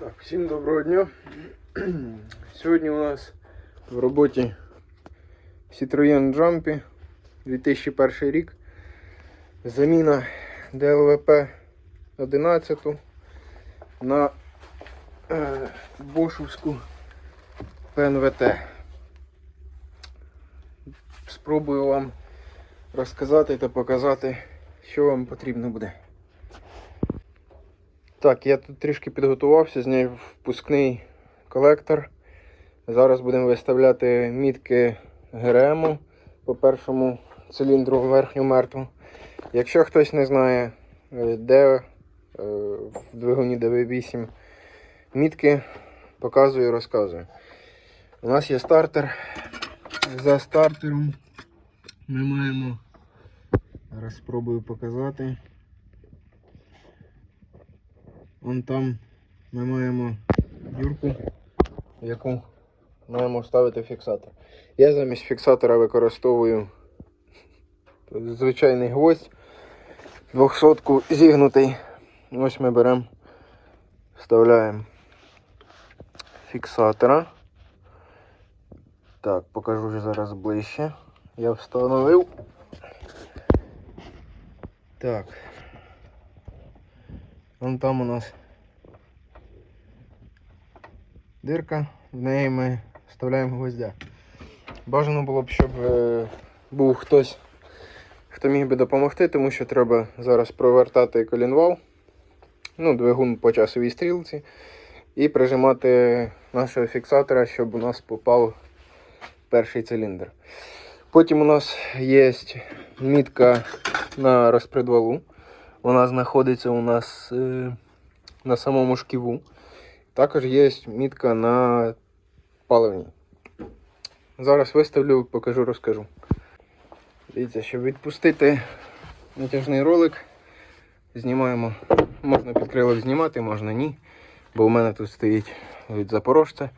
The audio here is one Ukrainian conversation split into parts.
Так, всім доброго дня. Сьогодні у нас в роботі Citroën Jumpy 2001 рік. Заміна ДЛВП 11 на е, Бошовську ПНВТ. Спробую вам розказати та показати, що вам потрібно буде. Так, я тут трішки підготувався, зняв впускний колектор. Зараз будемо виставляти мітки ГРМ по першому циліндру верхню мертву. Якщо хтось не знає, е, де е, в двигуні DV8 мітки, показую, розказую. У нас є стартер. За стартером ми маємо. Зараз спробую показати. Вон там ми маємо дюрку, яку маємо вставити фіксатор. Я замість фіксатора використовую звичайний гвоздь 200 зігнутий. Ось ми беремо, вставляємо фіксатора. Так, покажу вже зараз ближче. Я встановив. Так. Вон там у нас дирка, в неї ми вставляємо гвоздя. Бажано було б, щоб е, був хтось, хто міг би допомогти, тому що треба зараз провертати колінвал, ну, двигун по часовій стрілці, і прижимати нашого фіксатора, щоб у нас попав перший циліндр. Потім у нас є мітка на розпредвалу. Вона знаходиться у нас е, на самому шківу. Також є мітка на паливній. Зараз виставлю, покажу, розкажу. Дивіться, щоб відпустити натяжний ролик, знімаємо. Можна підкрилок знімати, можна ні. Бо у мене тут стоїть від запорожця.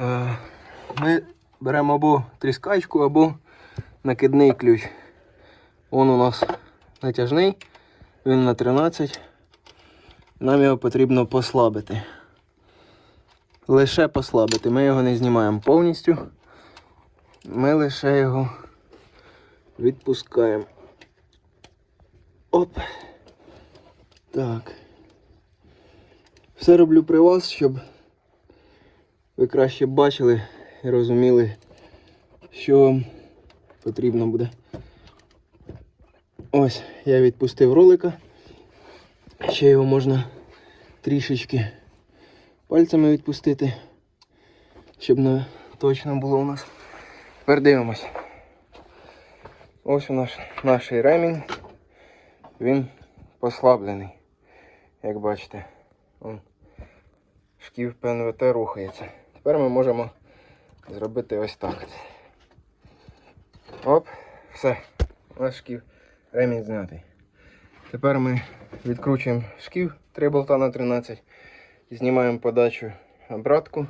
Е, Ми беремо або тріскачку, або накидний ключ. Он у нас натяжний. Він на 13. Нам його потрібно послабити. Лише послабити. Ми його не знімаємо повністю. Ми лише його відпускаємо. Оп. Так. Все роблю при вас, щоб ви краще бачили і розуміли, що вам потрібно буде. Ось, я відпустив ролика. Ще його можна трішечки пальцями відпустити, щоб не точно було у нас. Тепер дивимось. Ось у нас наш ремінь. Він послаблений. Як бачите, он, шків ПНВТ рухається. Тепер ми можемо зробити ось так. Оп, все. Наш шків ремінь знятий. Тепер ми відкручуємо шків 3 болта на 13, знімаємо подачу обратку,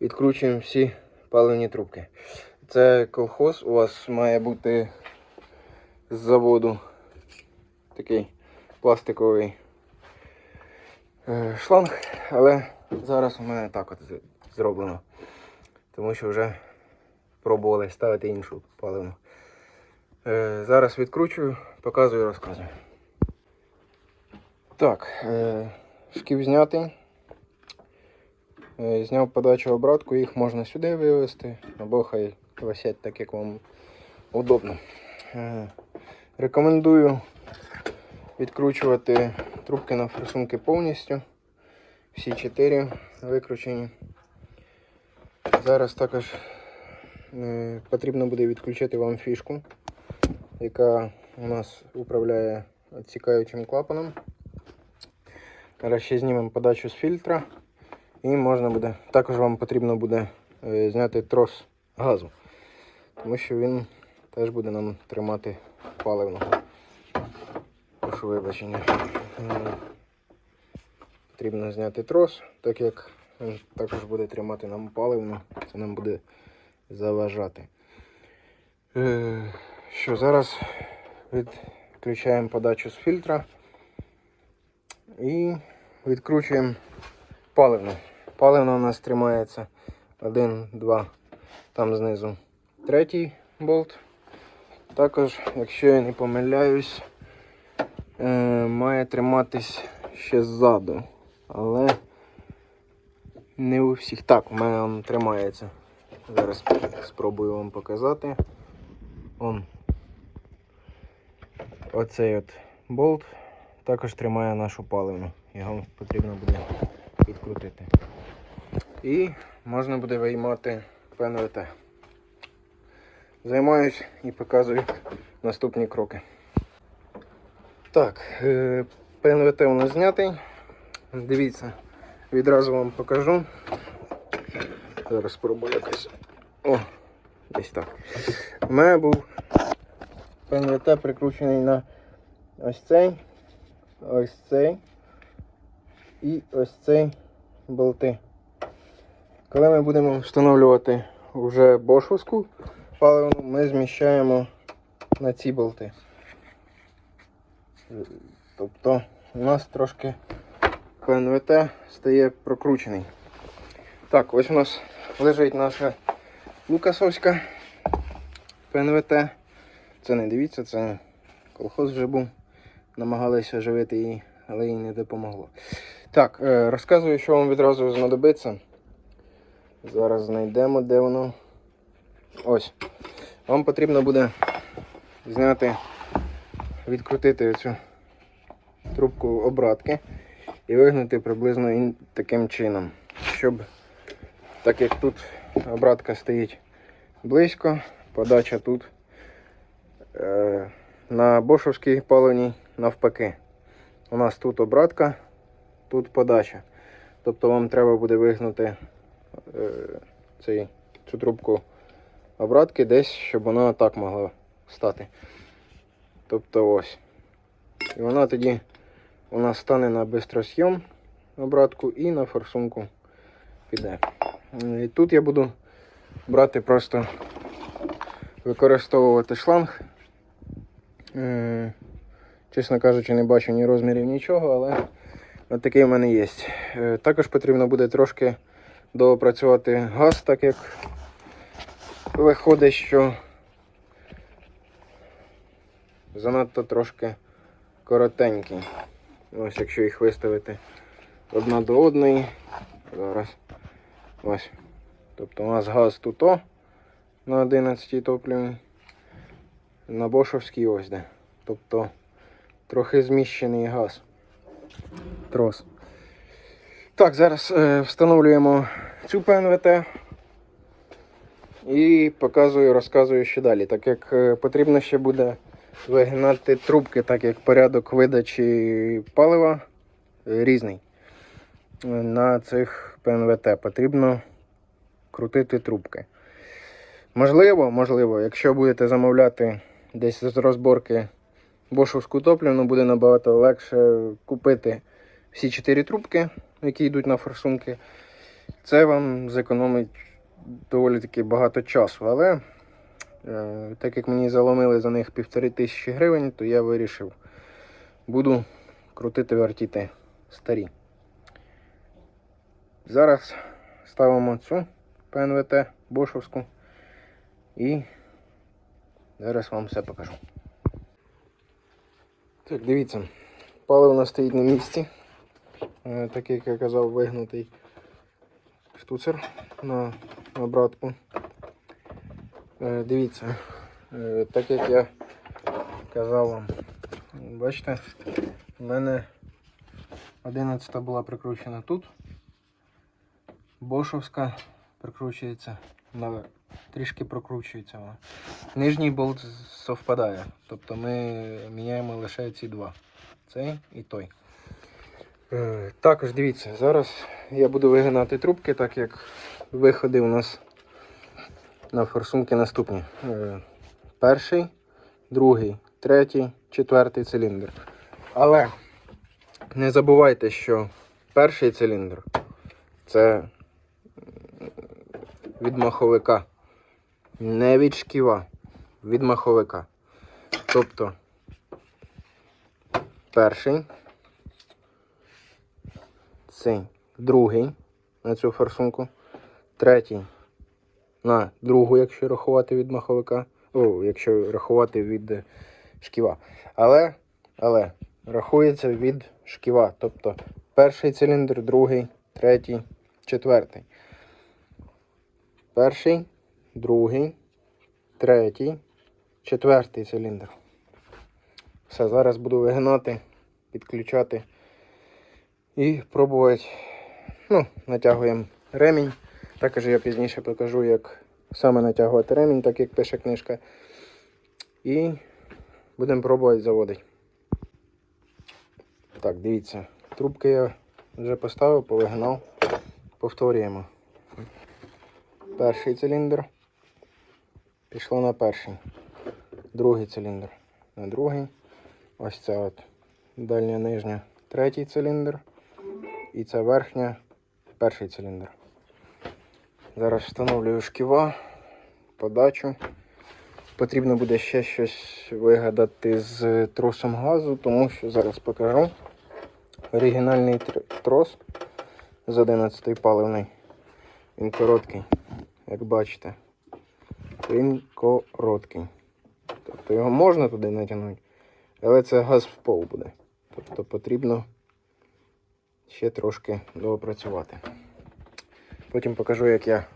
відкручуємо всі паливні трубки. Це колхоз, у вас має бути з заводу такий пластиковий е, шланг, але зараз у мене так от зроблено. Тому що вже пробували ставити іншу паливну. Е, Зараз відкручую, показую, і розказую. Так, е, шків знятий. Е, Зняв подачу обратку, їх можна сюди вивести, або хай висять так, як вам удобно. Рекомендую відкручувати трубки на форсунки повністю. Всі чотири викручені. Зараз також потрібно буде відключити вам фішку яка у нас управляє відсікаючим клапаном. Зараз ще знімемо подачу з фільтра і можна буде. Також вам потрібно буде е, зняти трос газу, тому що він теж буде нам тримати паливно. Прошу вибачення. Е, Потрібно зняти трос, так як він також буде тримати нам паливно, це нам буде заважати. Що зараз відключаємо подачу з фільтра і відкручуємо паливну. Паливна у нас тримається один, два, там знизу третій болт. Також, якщо я не помиляюсь, е, має триматись ще ззаду. Але не у всіх. Так, у мене він тримається. Зараз спробую вам показати. Он. Оцей от болт також тримає нашу паливну. Його потрібно буде відкрутити. І можна буде виймати ПНВТ. Займаюсь і показую наступні кроки. Так, е, ПНВТ у нас знятий. Дивіться, відразу вам покажу. Зараз спробую якось. О, десь так. У мене був ПНВТ прикручений на ось цей, ось цей і ось цей болти. Коли ми будемо встановлювати вже бошовську паливну, ми зміщаємо на ці болти. Тобто у нас трошки ПНВТ стає прокручений. Так, ось у нас лежить наша Лукасовська ПНВТ. Це не дивіться, це колхоз вже був. Намагалися оживити її, але їй не допомогло. Так, е, розказую, що вам відразу знадобиться. Зараз знайдемо, де воно. Ось. Вам потрібно буде зняти, відкрутити цю трубку обратки і вигнути приблизно таким чином, щоб, так як тут обратка стоїть близько, подача тут на бошовській паливній навпаки. У нас тут обратка, тут подача. Тобто вам треба буде вигнути е, цей, цю трубку обратки десь, щоб вона так могла стати. Тобто ось. І вона тоді у нас стане на бистросйом обратку і на форсунку піде. І тут я буду брати просто використовувати шланг. Е, Чесно кажучи, не бачу ні розмірів, нічого, але от такий в мене є. Е, Також потрібно буде трошки доопрацювати газ, так як виходить, що занадто трошки коротенький. Ось якщо їх виставити одна до одної. Зараз. Ось. Тобто у нас газ тут о, на 11 топливній. На Бошовській ось де. Тобто трохи зміщений газ. Трос. Так, зараз е, встановлюємо цю ПНВТ і показую, розказую ще далі. Так як е, потрібно ще буде вигинати трубки, так як порядок видачі палива е, різний. На цих ПНВТ потрібно крутити трубки. Можливо, можливо, якщо будете замовляти десь з розборки бошовську топливну, буде набагато легше купити всі чотири трубки, які йдуть на форсунки. Це вам зекономить доволі таки багато часу. Але е, так як мені заломили за них півтори тисячі гривень, то я вирішив, буду крутити вертіти старі. Зараз ставимо цю ПНВТ бошовську і зараз вам все покажу. Так, дивіться, паливо стоїть на місці. Е, Так як я казав, вигнутий штуцер на обратку. Е, Дивіться, е, так як я казав вам, бачите, у мене 11 була прикручена тут. Бошовська прикручується на трішки прокручується вона. Нижній болт совпадає. Тобто ми міняємо лише ці два. Цей і той. Е, також дивіться, зараз я буду вигинати трубки, так як виходи у нас на форсунки наступні. Е, перший, другий, третій, четвертий циліндр. Але не забувайте, що перший циліндр це від маховика. Не від шківа, від маховика. Тобто перший, цей другий на цю форсунку, третій на другу, якщо рахувати від маховика, о, якщо рахувати від е, шківа. Але, але рахується від шківа. Тобто перший циліндр, другий, третій, четвертий. Перший, другий, третій, четвертий циліндр. Все, зараз буду вигинати, підключати і пробувати. Ну, натягуємо ремінь. Також я пізніше покажу, як саме натягувати ремінь, так як пише книжка. І будемо пробувати заводити. Так, дивіться, трубки я вже поставив, повигнав. Повторюємо. Перший циліндр. Пішло на перший. Другий циліндр. На другий. Ось це от дальня нижня третій циліндр. І це верхня перший циліндр. Зараз встановлюю шківа, подачу. Потрібно буде ще щось вигадати з тросом газу, тому що зараз покажу. Оригінальний трос з 11 паливний. Він короткий, як бачите. Він короткий. Тобто його можна туди натягнути, але це газ в пол буде. Тобто потрібно ще трошки доопрацювати. Потім покажу, як я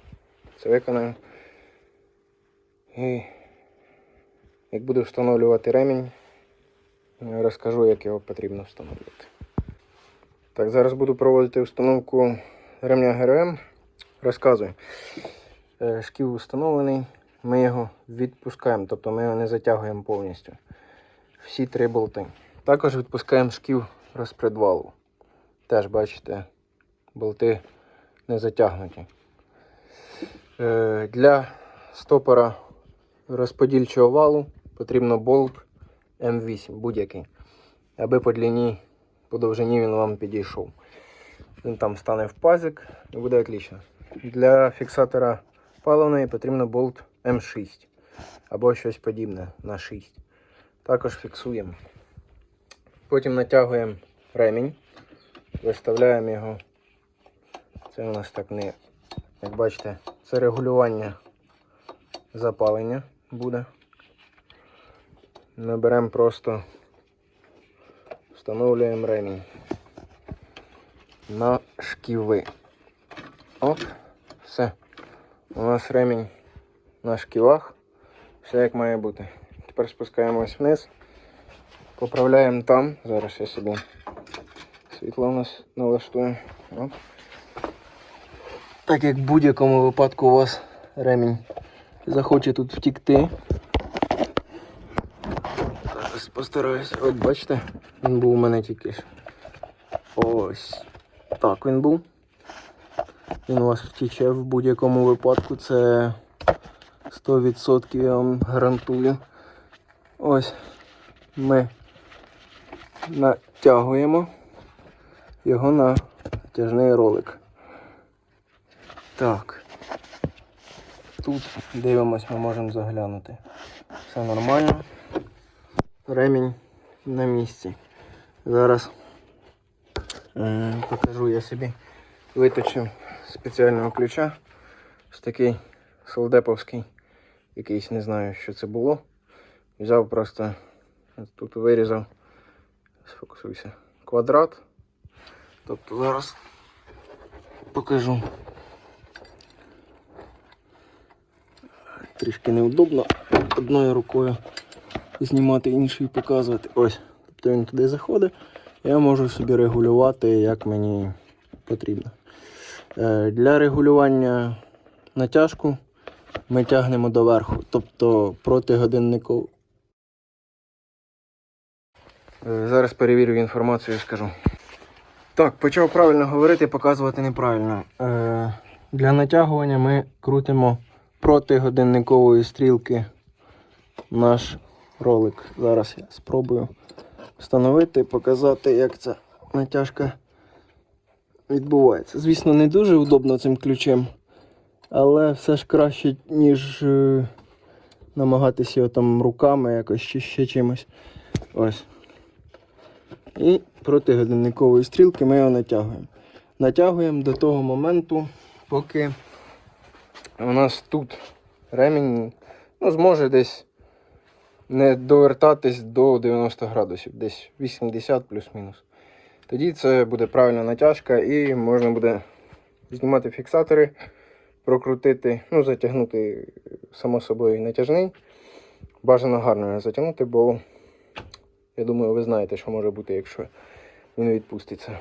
це виконаю. І як буду встановлювати ремінь, розкажу, як його потрібно встановлювати. Так, зараз буду проводити установку ремня ГРМ. Розказую. Е, Шків встановлений, ми його відпускаємо, тобто ми його не затягуємо повністю. Всі три болти. Також відпускаємо шків розпредвалу. Теж бачите, болти не затягнуті. Е, Для стопора розподільчого валу потрібно болт М8, будь-який. Аби по длині, по довжині він вам підійшов. Він там стане в пазик і буде отлично. Для фіксатора паливної потрібно болт М6 або щось подібне на 6. Також фіксуємо. Потім натягуємо ремінь, виставляємо його. Це у нас так не, як бачите, це регулювання запалення буде. Ми беремо просто, встановлюємо ремінь на шківи. Оп, все. У нас ремінь на шківах. Все як має бути. Тепер спускаємось вниз. Поправляємо там. Зараз я собі світло у нас налаштую. Так як в будь-якому випадку у вас ремінь захоче тут втікти. Зараз постараюся. От бачите, він був у мене тільки ж. Ось так він був. Він у вас втіче в будь-якому випадку. Це 100% я вам гарантую. Ось ми натягуємо його на тяжний ролик. Так. Тут дивимось, ми можемо заглянути. Все нормально. Ремінь на місці. Зараз е, покажу я собі. Виточив спеціального ключа. Ось такий солдеповський. Якийсь не знаю, що це було. Взяв просто тут вирізав. Сфокусуйся. Квадрат. Тобто зараз покажу. Трішки неудобно одною рукою знімати, іншою показувати. Ось. Тобто він туди заходить. Я можу собі регулювати, як мені потрібно. Е, Для регулювання натяжку ми тягнемо доверху, тобто проти годиннику. Е, Зараз перевірю інформацію і скажу. Так, почав правильно говорити, показувати неправильно. Е, Для натягування ми крутимо проти годинникової стрілки наш ролик. Зараз я спробую встановити, показати, як ця натяжка відбувається. Звісно, не дуже удобно цим ключем, але все ж краще, ніж е, намагатися його там руками якось чи ще чимось. Ось. І проти годинникової стрілки ми його натягуємо. натягуємо до того моменту, поки у нас тут ремінь ну, зможе десь не довертатись до 90 градусів, десь 80 плюс-мінус. Тоді це буде правильна натяжка і можна буде знімати фіксатори, прокрутити, ну, затягнути само собою натяжний. Бажано гарно затягнути, бо я думаю, ви знаєте, що може бути, якщо він відпуститься.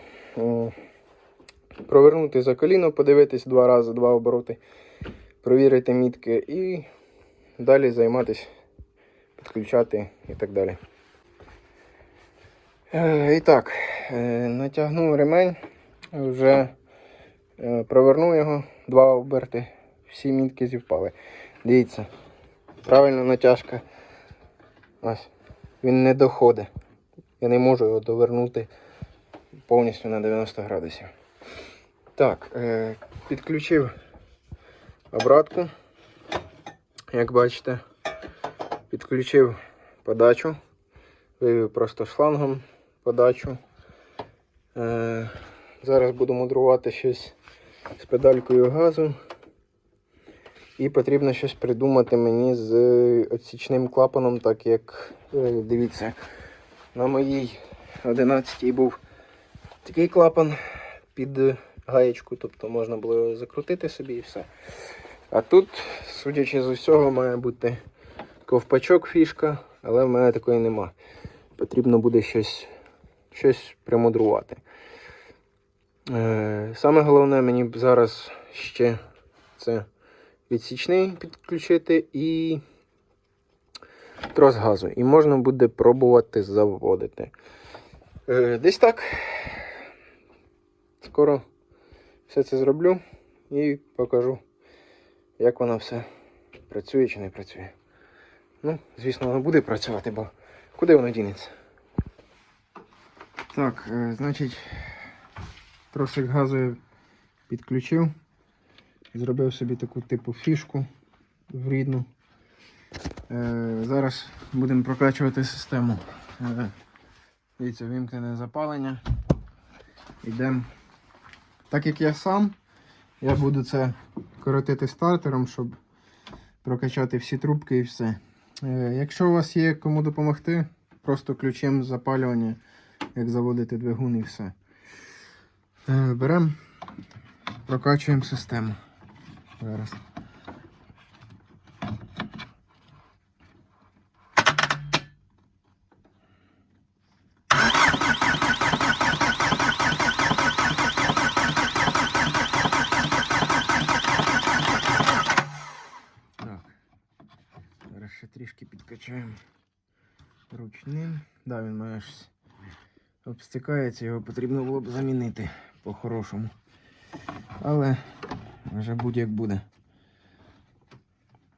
Провернути за коліно, подивитись два рази, два обороти, провірити мітки і далі займатися, підключати і так далі. Е, І так, е, натягнув ремень, вже е, провернув його, два оберти, всі мітки зівпали. Дивіться, правильна натяжка. Ось, він не доходить. Я не можу його довернути повністю на 90 градусів. Так, підключив обратку, як бачите, підключив подачу, вивів просто шлангом подачу. Е, зараз буду мудрувати щось з педалькою газу. І потрібно щось придумати мені з відсічним клапаном, так як, е, дивіться, на моїй 11 був такий клапан під гаєчку, тобто можна було його закрутити собі і все. А тут, судячи з усього, має бути ковпачок фішка, але в мене такої нема. Потрібно буде щось, щось примудрувати. Е, саме головне мені зараз ще це відсічний підключити і трос газу. І можна буде пробувати заводити. Е, десь так. Скоро все це зроблю і покажу, як воно все працює чи не працює. Ну, звісно, воно буде працювати, бо куди воно дінеться? Так, е, значить, тросик газу я підключив. Зробив собі таку типу фішку в рідну. Е, зараз будемо прокачувати систему. Е, дивіться, вимкнене запалення. Йдемо. Так як я сам, я буду це коротити стартером, щоб прокачати всі трубки і все. Якщо у вас є кому допомогти, просто ключем запалювання, як заводити двигун і все. Е, беремо, прокачуємо систему. Зараз. Трішки підкачаємо ручним. Да, він має щось обстикається, його потрібно було б замінити по-хорошому. Але вже будь-як буде.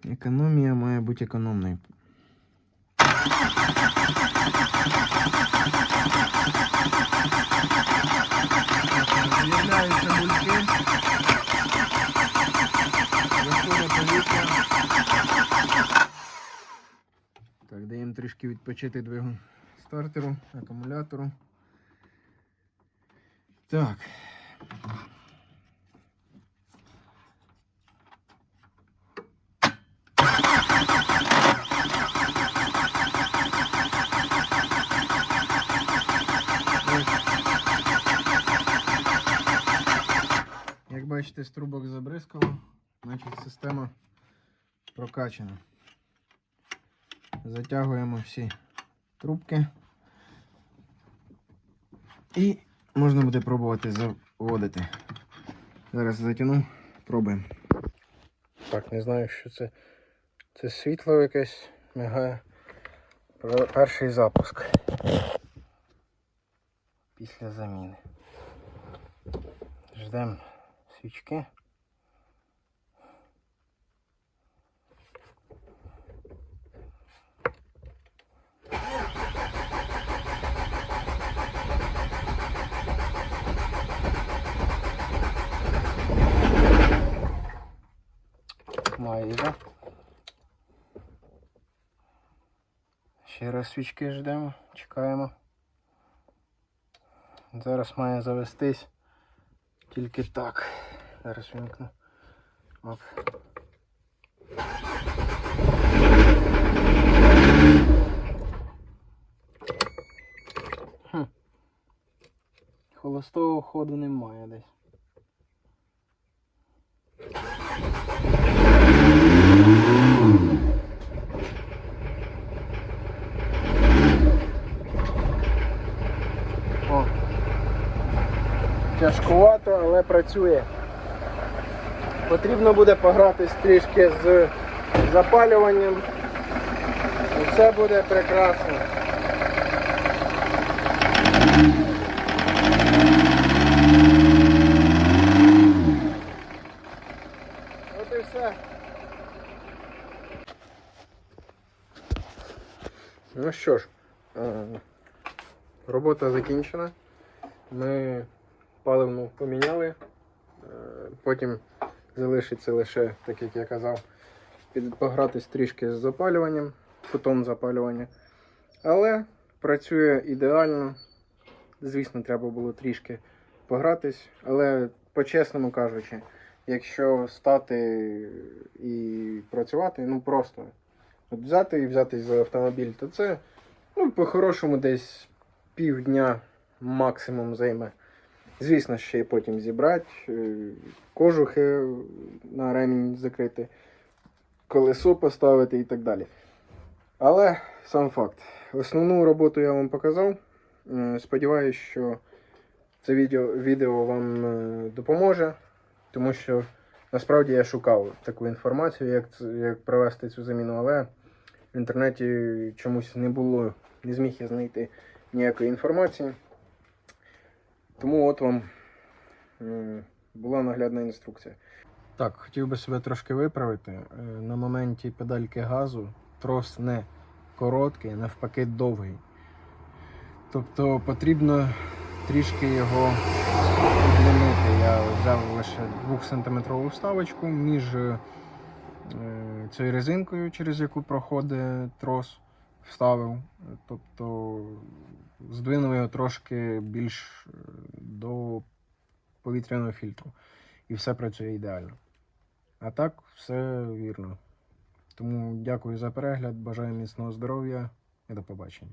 Економія має бути економною. З'являються бульки. Виходить повітря. Так, даємо трішки відпочити двигун стартеру, акумулятору. Так. Як бачите, з трубок забризкало, значить система прокачана. Затягуємо всі трубки. І можна буде пробувати заводити. Зараз затягну, пробуємо. Так, не знаю, що це. Це світло якесь мигає. Перший запуск. Після заміни. Ждемо свічки. Ще раз свічки ждемо, чекаємо. Зараз має завестись Тільки так. Зараз вимкну. Оп. Холостого ходу немає десь. Тяжкувато, але працює. Потрібно буде погратись трішки з запалюванням. І все буде прекрасно. От і все. Ну що ж, е, робота закінчена. Ми паливну поміняли. Е, Потім залишиться лише, так як я казав, погратись трішки з запалюванням, кутом запалювання. Але працює ідеально. Звісно, треба було трішки погратись, але по-чесному кажучи, якщо стати і працювати, ну просто от взяти і взятись за автомобіль, то це ну, по-хорошому десь півдня максимум займе. Звісно, ще потім зібрати, е, кожухи на ремінь закрити, колесо поставити і так далі. Але сам факт. Основну роботу я вам показав. Е, Сподіваюсь, що це відео, відео вам е, допоможе, тому що насправді я шукав таку інформацію, як, як провести цю заміну, але в інтернеті чомусь не було, не зміг я знайти ніякої інформації. Тому от вам була наглядна інструкція. Так, хотів би себе трошки виправити. Е, На моменті педальки газу трос не короткий, а навпаки довгий. Тобто потрібно трішки його підлинути. Я взяв лише 2-сантиметрову вставочку між е, цією резинкою, через яку проходить трос, вставив. Тобто здвинув його трошки більш е, до повітряного фільтру. І все працює ідеально. А так, все вірно. Тому дякую за перегляд, бажаю міцного здоров'я і до побачення.